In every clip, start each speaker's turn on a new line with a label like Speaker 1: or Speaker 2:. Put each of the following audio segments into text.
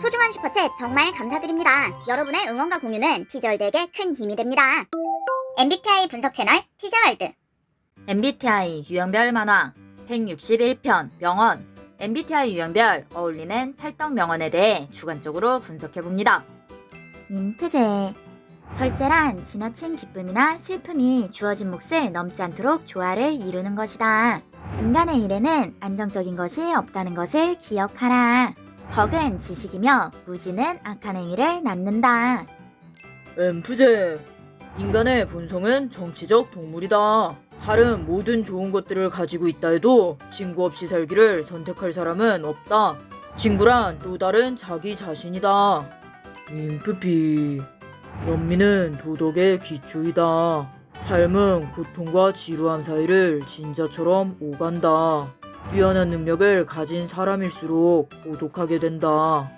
Speaker 1: 소중한 슈퍼챗 정말 감사드립니다. 여러분의 응원과 공유는 티저월드에게 큰 힘이 됩니다. MBTI 분석 채널 티저월드
Speaker 2: MBTI 유형별 만화 161편 명언 MBTI 유형별 어울리는 찰떡 명언에 대해 주관적으로 분석해 봅니다. 인프제 절제란 지나친 기쁨이나 슬픔이 주어진 몫을 넘지 않도록 조화를 이루는 것이다. 인간의 일에는 안정적인 것이 없다는 것을 기억하라. 덕은 지식이며 무지는 악한 행위를 낳는다.
Speaker 3: 엠프제 인간의 본성은 정치적 동물이다. 다른 모든 좋은 것들을 가지고 있다 해도 친구 없이 살기를 선택할 사람은 없다. 친구란 또 다른 자기 자신이다. 인프피 연민은 도덕의 기초이다. 삶은 고통과 지루한 사이를 진자처럼 오간다. 뛰어난 능력을 가진 사람일수록 고독하게 된다.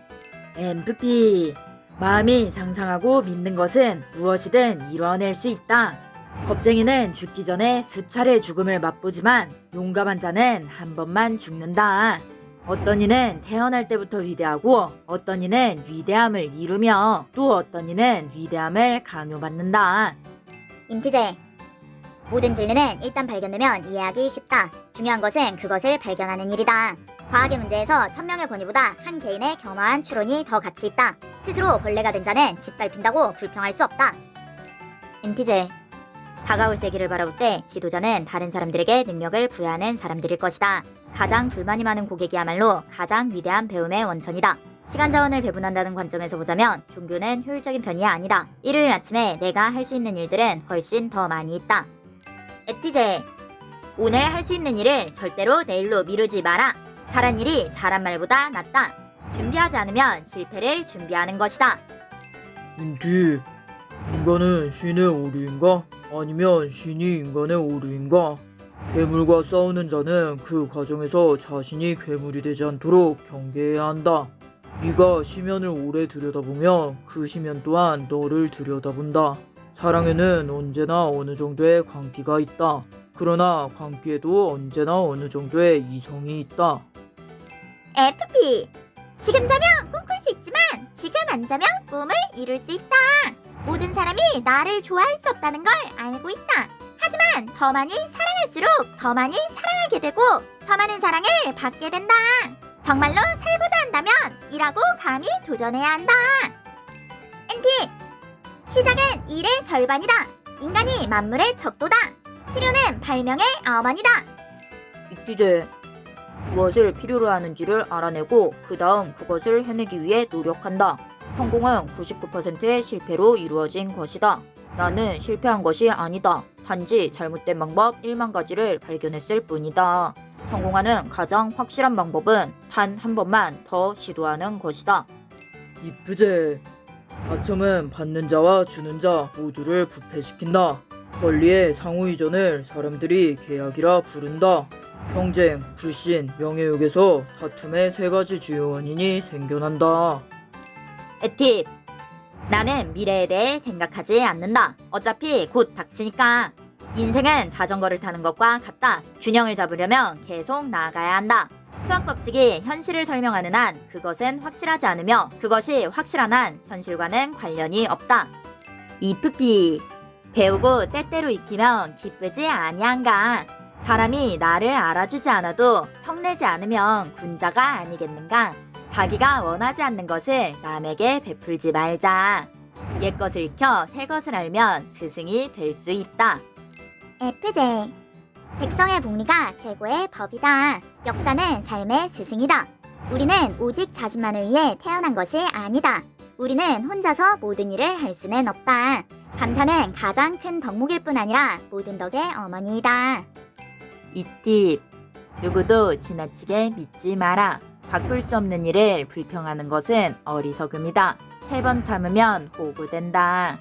Speaker 3: 엠프피 마음이 상상하고 믿는 것은 무엇이든 이뤄낼 수 있다. 겁쟁이는 죽기 전에 수차례 죽음을 맛보지만 용감한 자는 한 번만 죽는다. 어떤 이는 태어날 때부터 위대하고 어떤 이는 위대함을 이루며 또 어떤 이는 위대함을 강요받는다.
Speaker 1: 인티제 모든 진리는 일단 발견되면 이해하기 쉽다. 중요한 것은 그것을 발견하는 일이다. 과학의 문제에서 천명의 권위보다 한 개인의 겸허한 추론이 더 가치 있다. 스스로 벌레가 된 자는 짓밟힌다고 불평할 수 없다.
Speaker 2: 인티제 다가올 세기를 바라볼 때 지도자는 다른 사람들에게 능력을 부여하는 사람들일 것이다. 가장 불만이 많은 고객이야말로 가장 위대한 배움의 원천이다. 시간 자원을 배분한다는 관점에서 보자면 종교는 효율적인 편이 아니다. 일요일 아침에 내가 할 수 있는 일들은 훨씬 더 많이 있다. 에티제 오늘 할 수 있는 일을 절대로 내일로 미루지 마라. 잘한 일이 잘한 말보다 낫다. 준비하지 않으면 실패를 준비하는 것이다.
Speaker 3: 인티, 인간은 신의 오류인가? 아니면 신이 인간의 오류인가? 괴물과 싸우는 자는 그 과정에서 자신이 괴물이 되지 않도록 경계해야 한다. 네가 시면을 오래 들여다보면 그 시면 또한 너를 들여다본다. 사랑에는 언제나 어느 정도의 광기가 있다. 그러나 광기에도 언제나 어느 정도의 이성이 있다.
Speaker 1: FP 지금 자면 꿈꿀 수 있지만 지금 안 자면 꿈을 이룰 수 있다. 모든 사람이 나를 좋아할 수 없다는 걸 알고 있다. 하지만 더 많이 사랑할수록 더 많이 사랑하게 되고 더 많은 사랑을 받게 된다. 정말로 살고자 한다면 일하고 감히 도전해야 한다. 엔티 시작은 일의 절반이다. 인간이 만물의 적도다. 필요는 발명의 어머니다.
Speaker 2: 이티제 무엇을 필요로 하는지를 알아내고 그 다음 그것을 해내기 위해 노력한다. 성공은 99%의 실패로 이루어진 것이다. 나는 실패한 것이 아니다. 단지 잘못된 방법 1만 가지를 발견했을 뿐이다. 성공하는 가장 확실한 방법은 단 한 번만 더 시도하는 것이다.
Speaker 3: 이프제 아첨은 받는 자와 주는 자 모두를 부패시킨다. 권리의 상호 이전을 사람들이 계약이라 부른다. 경쟁, 불신, 명예욕에서 다툼의 세 가지 주요 원인이 생겨난다.
Speaker 2: 에팁 나는 미래에 대해 생각하지 않는다. 어차피 곧 닥치니까. 인생은 자전거를 타는 것과 같다. 균형을 잡으려면 계속 나아가야 한다. 수학 법칙이 현실을 설명하는 한 그것은 확실하지 않으며 그것이 확실한 한 현실과는 관련이 없다. 이프피 배우고 때때로 익히면 기쁘지 아니한가. 사람이 나를 알아주지 않아도 성내지 않으면 군자가 아니겠는가. 자기가 원하지 않는 것을 남에게 베풀지 말자. 옛 것을 익혀 새 것을 알면 스승이 될 수 있다.
Speaker 1: FJ 백성의 복리가 최고의 법이다. 역사는 삶의 스승이다. 우리는 오직 자신만을 위해 태어난 것이 아니다. 우리는 혼자서 모든 일을 할 수는 없다. 감사는 가장 큰 덕목일 뿐 아니라 모든 덕의 어머니이다.
Speaker 2: 이 팁. 누구도 지나치게 믿지 마라. 바꿀 수 없는 일을 불평하는 것은 어리석음이다. 세 번 참으면 호구된다.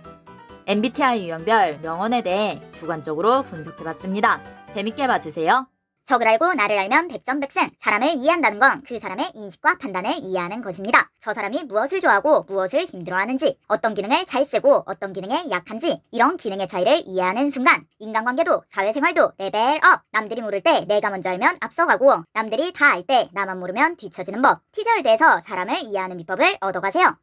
Speaker 2: MBTI 유형별 명언에 대해 주관적으로 분석해봤습니다. 재밌게 봐주세요.
Speaker 1: 적을 알고 나를 알면 백전백승. 사람을 이해한다는 건 그 사람의 인식과 판단을 이해하는 것입니다. 저 사람이 무엇을 좋아하고 무엇을 힘들어하는지, 어떤 기능을 잘 쓰고 어떤 기능에 약한지, 이런 기능의 차이를 이해하는 순간, 인간관계도 사회생활도 레벨업. 남들이 모를 때 내가 먼저 알면 앞서가고, 남들이 다 알 때 나만 모르면 뒤처지는 법. 티저월드에서 사람을 이해하는 비법을 얻어가세요.